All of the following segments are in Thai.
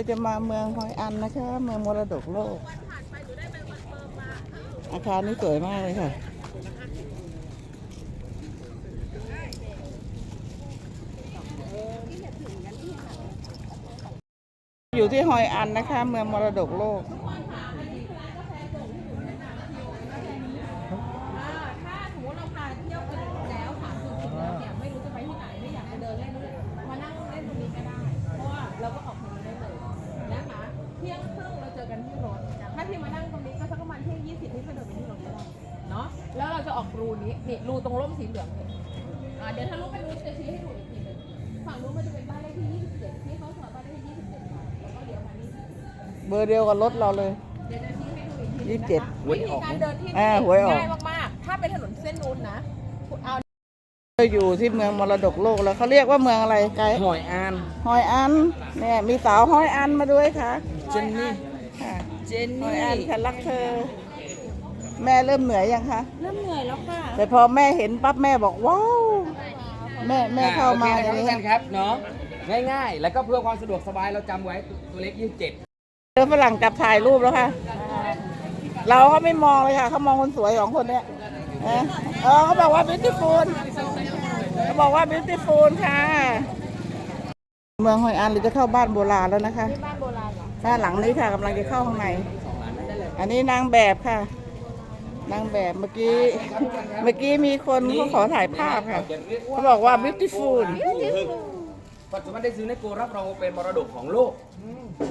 จะมาเมืองฮอยอันนะคะ เมืองมรดกโลก อาคารนี้สวยมากเลยค่ะ อยู่ที่ฮอยอันนะคะ เมืองมรดกโลก นี้นี่รูตรงร่มสีเหลืองเนี่ยอ่าเดี๋ยวถ้ารู้ไปรู้จะชี้ให้ดูอีกทีหนึงฝั่งนู้นมันจะเป็นบ้านเลขที่ยี่สิบเจ็ดที่เขาสอนบ้านเลขที่ยี่สิบเจ็ดค่ะแล้วก็เลี้ยวมานี่เบอร์เดียวกับรถเราเลย เดี๋ยวจะชี้ให้ดูอีกทียี่สิบเจ็ดวิธีการเดินที่อ่าหวยออก ง่ายมากๆ ถ้าเป็นถนนเส้นนู้นนะเอา เราอยู่ที่เมืองมรดกโลกแล้วเขาเรียกว่าเมืองอะไรไกด์หอยอานฮอยอันเนี่ยมีสาวฮอยอันมาด้วยค่ะเจนนี่ค่ะเจนฮอนี่ยอันฉันรักเธอ แม่เริ่มเหนื่อยยังคะ เริ่มเหนื่อยแล้วค่ะ แต่พอแม่เห็นปั๊บแม่บอกว้าว แม่แม่เข้ามาอโอย่างเคนี้นะครับทุกท่านครับเนาะง่ายๆ แล้วก็เพื่อความสะดวกสบายเราจำไว้ตัวเล็กยี่สิบเจ็ดเจอฝรั่งจับถ่ายรูปแล้วค่ะ เราก็ไม่มองเลยค่ะเขามองคนสวยสองคนเนี้ยเออเออเขาบอกว่า beautiful เขาบอกว่า beautiful ค่ะ เมืองฮอยอันเราจะเข้าบ้านโบราณแล้วนะคะที่บ้านโบราณเหรอด้านหลังนี้ค่ะกำลังจะเข้าข้างใน อันนี้นางแบบค่ะ นางแบบเมื่อกี้ เมื่อกี้มีคนเขาขอถ่ายภาพค่ะเขาบอกว่า beautiful ปัจจุบันได้ซื้อในโกรับรองว่าเป็นมรดกของโลก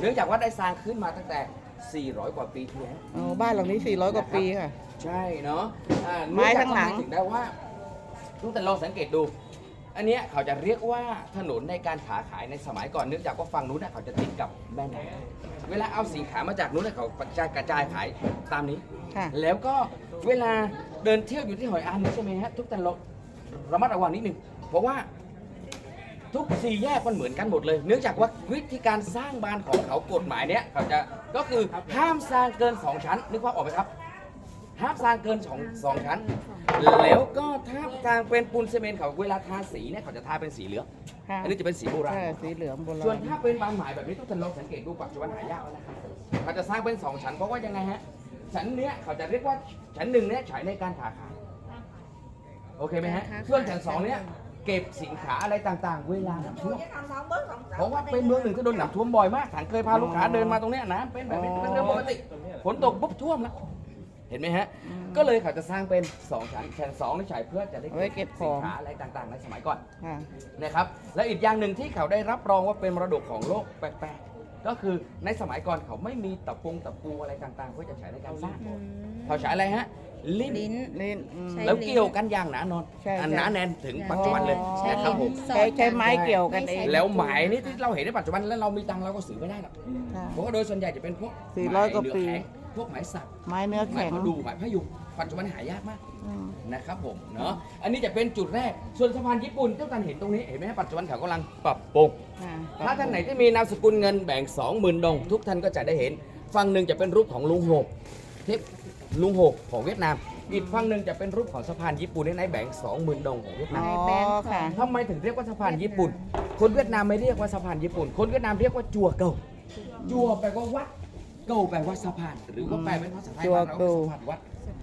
เนื่องจากว่าได้สร้างขึ้นมาตั้งแต่ 400 กว่าปีที่แล้วอ๋อบ้านหลังนี้ 400 กว่าปีค่ะ ใช่เนาะอ่าไม้ทั้งหลังเนื่อจากว่าถึงได้ว่าทุกท่านลองสังเกตดู อันเนี้ยเขาจะเรียกว่าถนนในการขาขายในสมัยก่อน เนื่องจากว่าฝั่งนู้นน่ะเขาจะติดกับแม่น้ำเวลาเอาสินค้ามาจากนู้นน่ะเขาจะกระจายขายตามนี้ค่ะแล้วก็ เวลาเดินเที่ยวอยู่ที่หอยอันนี่ใช่ไหมฮะทุกท่านลองระมัดระวังนิดนึงเพราะว่าทุกสี่แยกมันเหมือนกันหมดเลย เนื่องจากว่าวิธีการสร้างบ้านของเขากฎหมายเนี้ยเขาจะก็คือห้ามสร้างเกิน2ชั้นนึกภาพออกไหมครับห้ามสร้างเกินสองสองชั้น แล้วก็ถ้าสร้างเป็นปูนซีเมนต์เขาเวลาทาสีเนี่ยเขาจะทาเป็นสีเหลืองค่ะอันนี้จะเป็นสีโบราณใช่สีเหลืองโบราณส่วนถ้าเป็นบานหมายแบบนี้ทุกท่านลองสังเกตดูปัจจุบันหายากแล้วนะครับเขาจะสร้างเป็นสองชั้นเพราะว่ายังไงฮะ ชั้นเนี้ยเขาจะเรียกว่าชั้นหนึ่งเนี้ยใช้ในการขาขายโอเคไหมฮะส่วนชั้นสองเนี้ยเก็บสินค้าอะไรต่างๆ เวลาน้ำท่วมเพราะว่าเป็นเมืองหนึ่งที่โดนน้ำท่วมบ่อยมากฉันเคยพาลูกค้าเดินมาตรงเนี้ยน้ำเป็นแบบนี้เป็นเรื่องปกติฝนตกปุ๊บท่วมแล้วเห็นไหมฮะ ก็เลยเขาจะสร้างเป็น2ชั้นชั้นสองนี่ใช้เพื่อจะได้เอาไว้เก็บขสิอนง ค้าอะไรต่างๆ ในสมัยก่อน ค่ะ นะครับและอีกอย่างหนึ่งที่เขาได้รับรองว่าเป็นมรดกของโลกแปลกๆ ก็คือในสมัยก่อนเขาไม่มีตะปูตะปูอะไรต่างๆเพื่อจะใช้ในการสร้างเขาใช้อะไรฮะลิ้น ลิ้นนี่อืม ใช่แล้วเกี่ยวกันอย่างหนานอนใช่อันใช่หนาแน่นถึงปัจจุบันเลยใช่นะครับผมใช้ใช้ไม้เกี่ยวกันเองแล้วหมายนี่ที่เราเห็นในปัจจุบันแล้วเรามีตังค์เราก็ซื้อไม่ได้หรอกค่ะ เพราะว่าโดยส่วนใหญ่จะเป็นพวกสี่ร้อยกว่าปีไม้เหลือแข็งพวกไม้สักไม้เนื้อไม้แข็ง พะดูไม้พะยุง ปัจจุบันหายากมากอืม นะครับผมเนาะอันนี้จะเป็นจุดแรกส่วนสะพานญี่ปุ่นที่ท่านเห็นตรงนี้เห็นไหมฮะปัจจุบันเขากำลังปรับปรุง ค่ะถ้าท่านไหนที่มีนามสกุลเงินแบ่ง 20,000 ดง ทุกท่านก็จะได้เห็น ฝั่งหนึ่งจะเป็นรูปของลุงโหกเทพลุงโหกของเวียดนาม อีกฝั่งหนึ่งจะเป็นรูปของสะพานญี่ปุ่นในแบ่ง 20,000 ดงของเวียดนามอ๋อค่ะ ทำไมถึงเรียกว่าสะพานญี่ปุ่น คนเวียดนามไม่เรียกว่าสะพานญี่ปุ่น คนเวียดนามเรียกว่าจัวเก่าจัวแปลว่าวัด เก่าแปลว่าสะพาน หรือว่าแปลเป็นภาษาไทยจัวบ้านเราเก่าก็สะพานวัด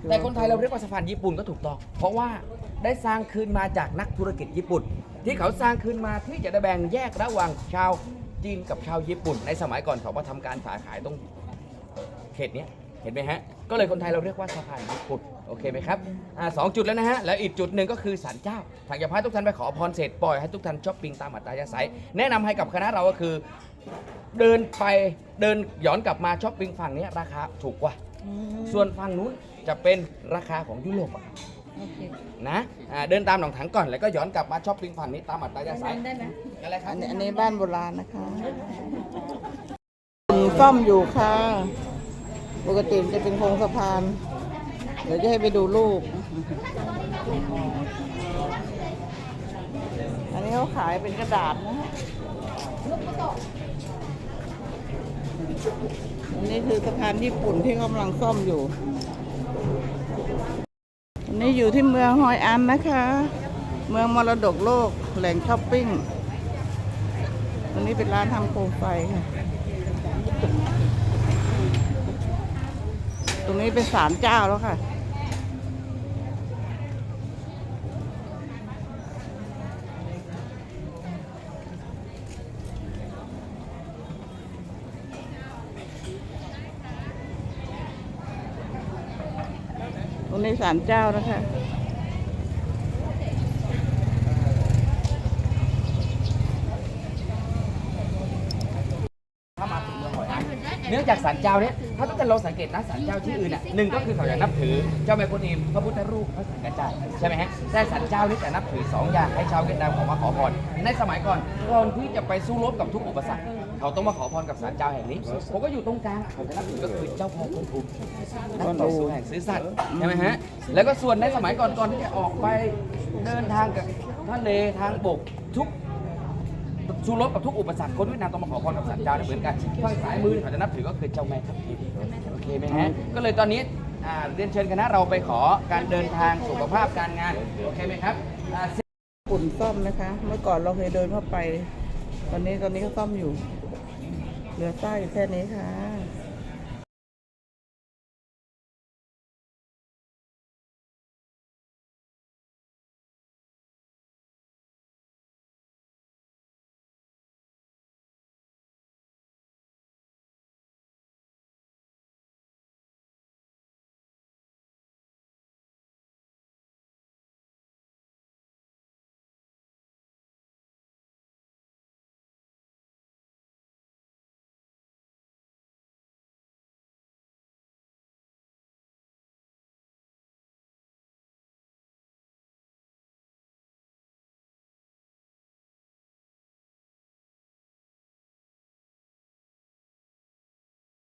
แต่คนไทยเราเรียกว่าสะพานญี่ปุ่นก็ถูกต้อง เพราะว่าได้สร้างขึ้นมาจากนักธุรกิจญี่ปุ่น ที่เขาสร้างขึ้นมาที่จะได้แบ่งแยกระหว่างชาวจีนกับชาวญี่ปุ่น ในสมัยก่อนเขามาทำการค้าขายตรงเขตเนี้ยเห็นไหมฮะ ก็เลยคนไทยเราเรียกว่าสะพานญี่ปุ่นโอเคไหมครับอ่าสองจุดแล้วนะฮะ แล้วอีกจุดหนึ่งก็คือศาลเจ้า ทางจะพาทุกท่านไปขอพรเสร็จปล่อยให้ทุกท่านช้อปปิ้งตามอัตยาศัย แนะนำให้กับคณะเราก็คือ เดินไปเดินย้อนกลับมาช้อปปิ้งฝั่งเนี้ยราคาถูกกว่า ส่วนฝั่งนู้น จะเป็นราคาของยุโรปอะโอเคนะอ่าเดินตามหนองถังก่อนแล้วก็ย้อนกลับมาช้อปปิ้งฝั่งนี้ตามอัตยาศัยได้ไหมอะไรครัอับนนี้อันนี้บ้านโบราณนะคะซ่อมอยู่ค่ะ ปกติมันจะเป็นโครงสะพาน เดี๋ยวจะให้ไปดูรูป อันนี้เขาขายเป็นกระดาษนะฮะอันนี้คือสะพานญี่ปุ่นที่กำลังซ่อมอยู่ อันนี้อยู่ที่เมืองฮอยอันนะคะ เมืองมรดกโลกแหล่งช้อปปิ้งอันนี้เป็นร้านทำโคมไฟค่ะ ตรงนี้เป็นศาลเจ้าแล้วค่ะ ตรงนี้ศาลเจ้านะคะ ถ้ามาถึงเมืองหอยอัน เนื่องจากศาลเจ้าเนี่ยถ้าตั้งแต่เราสังเกตนะศาลเจ้าที่อื่นอะหนึ่งก็คือเขาจะนับถือเจ้าแม่กุนอิมพระพุทธรูปพระสังฆจายใช่ไหมฮะแต่ศาลเจ้านี่จะนับถือสองอย่างให้ชาวเวียดนามขอมาขอพรในสมัยก่อนก่อนที่จะไปสู้รบกับทุกอุปสรรคเขาต้องมาขอพรกับศาลเจ้าแห่งนี้ผมก็อยู่ตรงกลางเขาจะนับถือก็คือเจ้าพ่อกวนอูนักต่อสู้แห่งซื่อสัตย์ใช่ไหมฮะแล้วก็ส่วนในสมัยก่อนก่อนที่จะออกไปเดินทางกับทะเลทางบกทุก สู้รบกับทุกอุปสรรคคนเวียดนามต้องมาขอพรกับสันเจ้าเหมือนกันข้อยสายมือเขาจะนับถือก็คือเจ้าแม่ทัพทิมโอเคไหมฮะก็เลยตอนนี้อ่าเรียนเชิญคณะเราไปขอการเดินทางสุขภาพการงานโอเคไหมครับอ่า ปุ่นซ่อมนะคะ เมื่อก่อนเราเคยเดินเข้าไป ตอนนี้ตอนนี้ก็ซ่อมอยู่ เหลือใต้อยู่แค่นี้ค่ะ